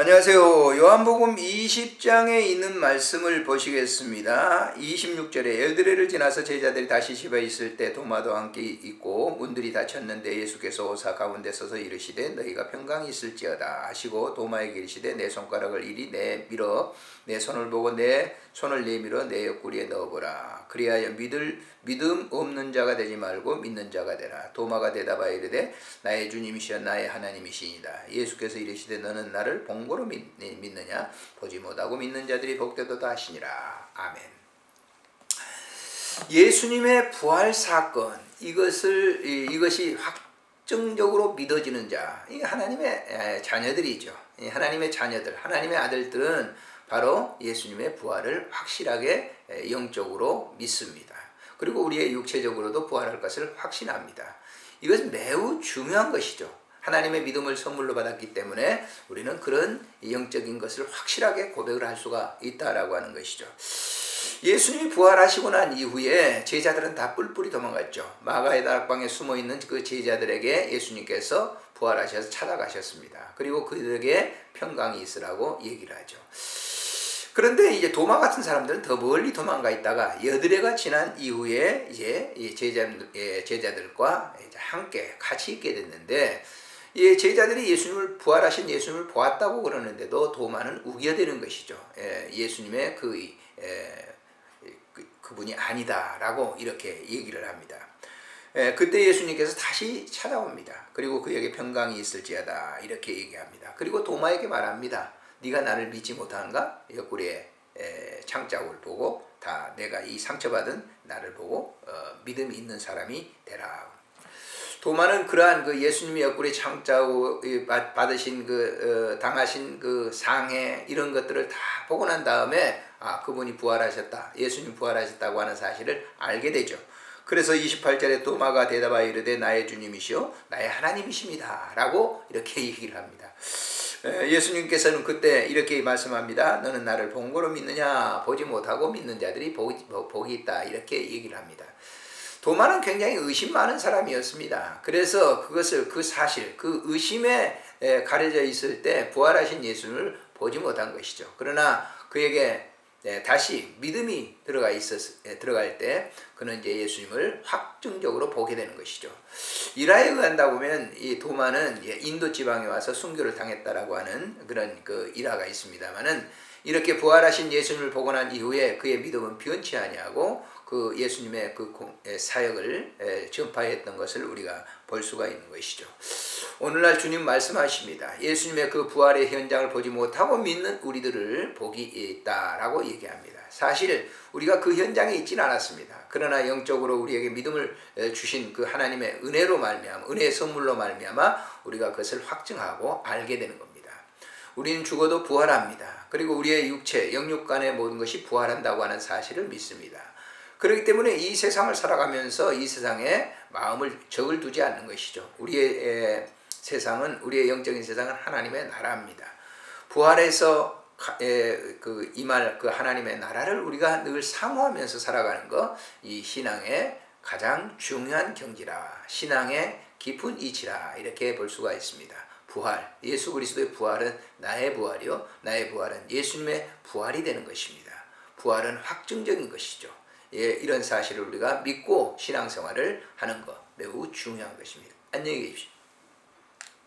안녕하세요. 요한복음 20장에 있는 말씀을 보시겠습니다. 26절에 엘드레를 지나서 제자들이 다시 집에 있을 때 도마도 함께 있고 문들이 닫혔는데 예수께서 오사 가운데 서서 이르시되 너희가 평강이 있을지어다 하시고 도마에게 이르시되 내 손가락을 이리 내밀어 내 손을 보고 내 손을 내밀어 내 옆구리에 넣어보라. 그리하여 믿을 믿음 없는 자가 되지 말고 믿는 자가 되라. 도마가 대답하여 이르되 나의 주님이시여 나의 하나님이시니이다. 예수께서 이르시되 너는 나를 본고로 믿, 믿느냐 보지 못하고 믿는 자들이 복되도다 하시니라. 아멘. 예수님의 부활 사건 이것을 이- 이것이 확정적으로 믿어지는 자, 이 하나님의 에, 자녀들이죠. 이 하나님의 자녀들, 하나님의 아들들은 바로 예수님의 부활을 확실하게 에, 영적으로 믿습니다. 그리고 우리의 육체적으로도 부활할 것을 확신합니다. 이것은 매우 중요한 것이죠. 하나님의 믿음을 선물로 받았기 때문에 우리는 그런 영적인 것을 확실하게 고백을 할 수가 있다라고 하는 것이죠. 예수님이 부활하시고 난 이후에 제자들은 다 뿔뿔이 도망갔죠. 마가의 다락방에 숨어 있는 그 제자들에게 예수님께서 부활하셔서 찾아가셨습니다. 그리고 그들에게 평강이 있으라고 얘기를 하죠. 그런데 이제 도마 같은 사람들은 더 멀리 도망가 있다가 여드레가 지난 이후에 이제 예, 제자들과 함께 같이 있게 됐는데 예, 제자들이 예수님을 부활하신 예수님을 보았다고 그러는데도 도마는 우겨대는 것이죠. 예, 예수님의 그, 예, 그 그분이 아니다라고 이렇게 얘기를 합니다. 예, 그때 예수님께서 다시 찾아옵니다. 그리고 그에게 평강이 있을지어다 이렇게 얘기합니다. 그리고 도마에게 말합니다. 네가 나를 믿지 못하는가? 옆구리에 에, 창자국을 보고 다 내가 이 상처받은 나를 보고 어, 믿음이 있는 사람이 되라. 도마는 그러한 그 예수님의 옆구리 창자국 받으신 그 어, 당하신 그 상해 이런 것들을 다 보고 난 다음에 아 그분이 부활하셨다. 예수님 부활하셨다고 하는 사실을 알게 되죠. 그래서 28절에 도마가 대답하여 이르되 나의 주님이시요 나의 하나님이십니다. 라고 이렇게 얘기를 합니다. 에, 예수님께서는 그때 이렇게 말씀합니다. 너는 나를 본 거로 믿느냐? 보지 못하고 믿는 자들이 복이, 복이 있다. 이렇게 얘기를 합니다. 도마는 굉장히 의심 많은 사람이었습니다. 그래서 그것을 그 사실, 그 의심에 에, 가려져 있을 때 부활하신 예수를 보지 못한 것이죠. 그러나 그에게 네, 다시 믿음이 들어가 있었 예, 들어갈 때 그는 이제 예수님을 확정적으로 보게 되는 것이죠. 일화에 의한다 보면 이 도마는 예, 인도 지방에 와서 순교를 당했다라고 하는 그런 그 일화가 있습니다만은 이렇게 부활하신 예수님을 보고 난 이후에 그의 믿음은 변치 아니하고 그 예수님의 그 공- 예, 사역을 예, 전파했던 것을 우리가 볼 수가 있는 것이죠. 오늘날 주님 말씀하십니다. 예수님의 그 부활의 현장을 보지 못하고 믿는 우리들을 복이 있다라고 얘기합니다. 사실 우리가 그 현장에 있지는 않았습니다. 그러나 영적으로 우리에게 믿음을 에, 주신 그 하나님의 은혜로 말미암아 은혜의 선물로 말미암아 우리가 그것을 확증하고 알게 되는 겁니다. 우리는 죽어도 부활합니다. 그리고 우리의 육체, 영육 간의 모든 것이 부활한다고 하는 사실을 믿습니다. 그렇기 때문에 이 세상을 살아가면서 이 세상에 마음을 적을 두지 않는 것이죠. 우리의 에, 세상은 우리의 영적인 세상은 하나님의 나라입니다. 에, 그 이말 그 하나님의 나라를 우리가 늘 사모하면서 살아가는 것 이 신앙의 가장 중요한 경지라 신앙의 깊은 이치라 이렇게 볼 수가 있습니다. 부활 예수 그리스도의 부활은 나의 부활이요 나의 부활은 예수님의 부활이 되는 것입니다. 부활은 확증적인 것이죠. 예, 이런 사실을 우리가 믿고 신앙생활을 하는 것 매우 중요한 것입니다. 안녕히 계십시오.